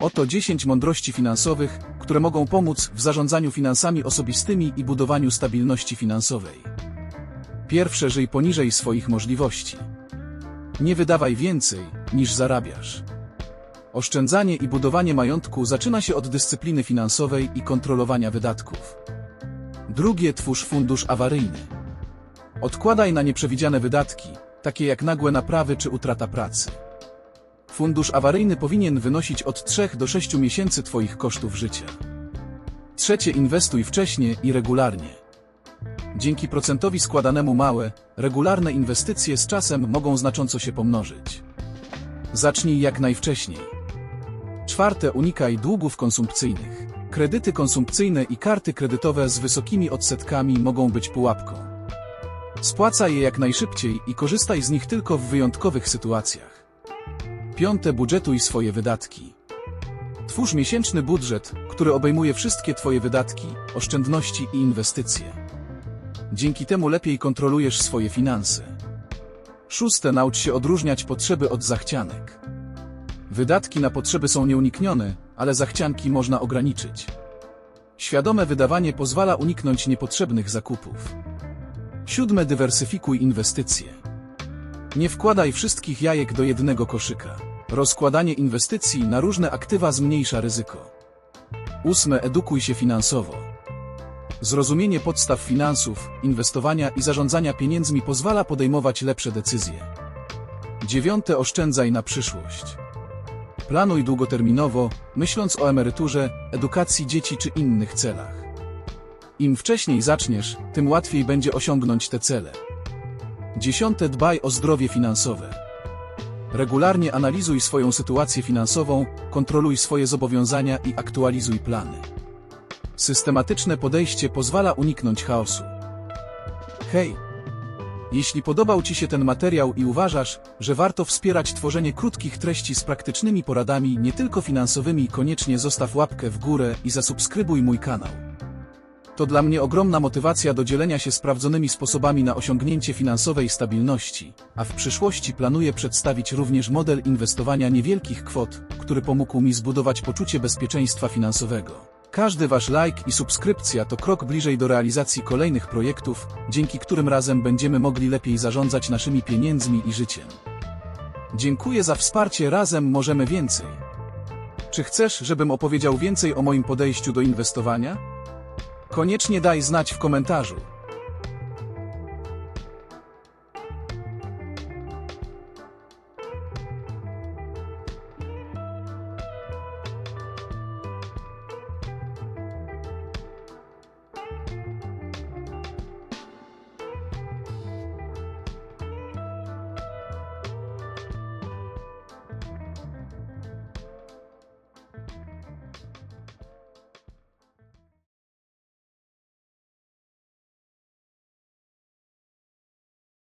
Oto 10 mądrości finansowych, które mogą pomóc w zarządzaniu finansami osobistymi i budowaniu stabilności finansowej. Pierwsze, żyj poniżej swoich możliwości. Nie wydawaj więcej, niż zarabiasz. Oszczędzanie i budowanie majątku zaczyna się od dyscypliny finansowej i kontrolowania wydatków. Drugie, twórz fundusz awaryjny. Odkładaj na nieprzewidziane wydatki, takie jak nagłe naprawy czy utrata pracy. Fundusz awaryjny powinien wynosić od 3 do 6 miesięcy Twoich kosztów życia. Trzecie, inwestuj wcześnie i regularnie. Dzięki procentowi składanemu małe, regularne inwestycje z czasem mogą znacząco się pomnożyć. Zacznij jak najwcześniej. Czwarte, unikaj długów konsumpcyjnych. Kredyty konsumpcyjne i karty kredytowe z wysokimi odsetkami mogą być pułapką. Spłacaj je jak najszybciej i korzystaj z nich tylko w wyjątkowych sytuacjach. Piąte, budżetuj swoje wydatki. Twórz miesięczny budżet, który obejmuje wszystkie Twoje wydatki, oszczędności i inwestycje. Dzięki temu lepiej kontrolujesz swoje finanse. Szóste, naucz się odróżniać potrzeby od zachcianek. Wydatki na potrzeby są nieuniknione, ale zachcianki można ograniczyć. Świadome wydawanie pozwala uniknąć niepotrzebnych zakupów. Siódme, dywersyfikuj inwestycje. Nie wkładaj wszystkich jajek do jednego koszyka. Rozkładanie inwestycji na różne aktywa zmniejsza ryzyko. Ósme, edukuj się finansowo. Zrozumienie podstaw finansów, inwestowania i zarządzania pieniędzmi pozwala podejmować lepsze decyzje. Dziewiąte, oszczędzaj na przyszłość. Planuj długoterminowo, myśląc o emeryturze, edukacji dzieci czy innych celach. Im wcześniej zaczniesz, tym łatwiej będzie osiągnąć te cele. Dziesiąte, dbaj o zdrowie finansowe. Regularnie analizuj swoją sytuację finansową, kontroluj swoje zobowiązania i aktualizuj plany. Systematyczne podejście pozwala uniknąć chaosu. Hej! Jeśli podobał Ci się ten materiał i uważasz, że warto wspierać tworzenie krótkich treści z praktycznymi poradami nie tylko finansowymi, koniecznie zostaw łapkę w górę i zasubskrybuj mój kanał. To dla mnie ogromna motywacja do dzielenia się sprawdzonymi sposobami na osiągnięcie finansowej stabilności, a w przyszłości planuję przedstawić również model inwestowania niewielkich kwot, który pomógł mi zbudować poczucie bezpieczeństwa finansowego. Każdy Wasz like i subskrypcja to krok bliżej do realizacji kolejnych projektów, dzięki którym razem będziemy mogli lepiej zarządzać naszymi pieniędzmi i życiem. Dziękuję za wsparcie, razem możemy więcej. Czy chcesz, żebym opowiedział więcej o moim podejściu do inwestowania? Koniecznie daj znać w komentarzu.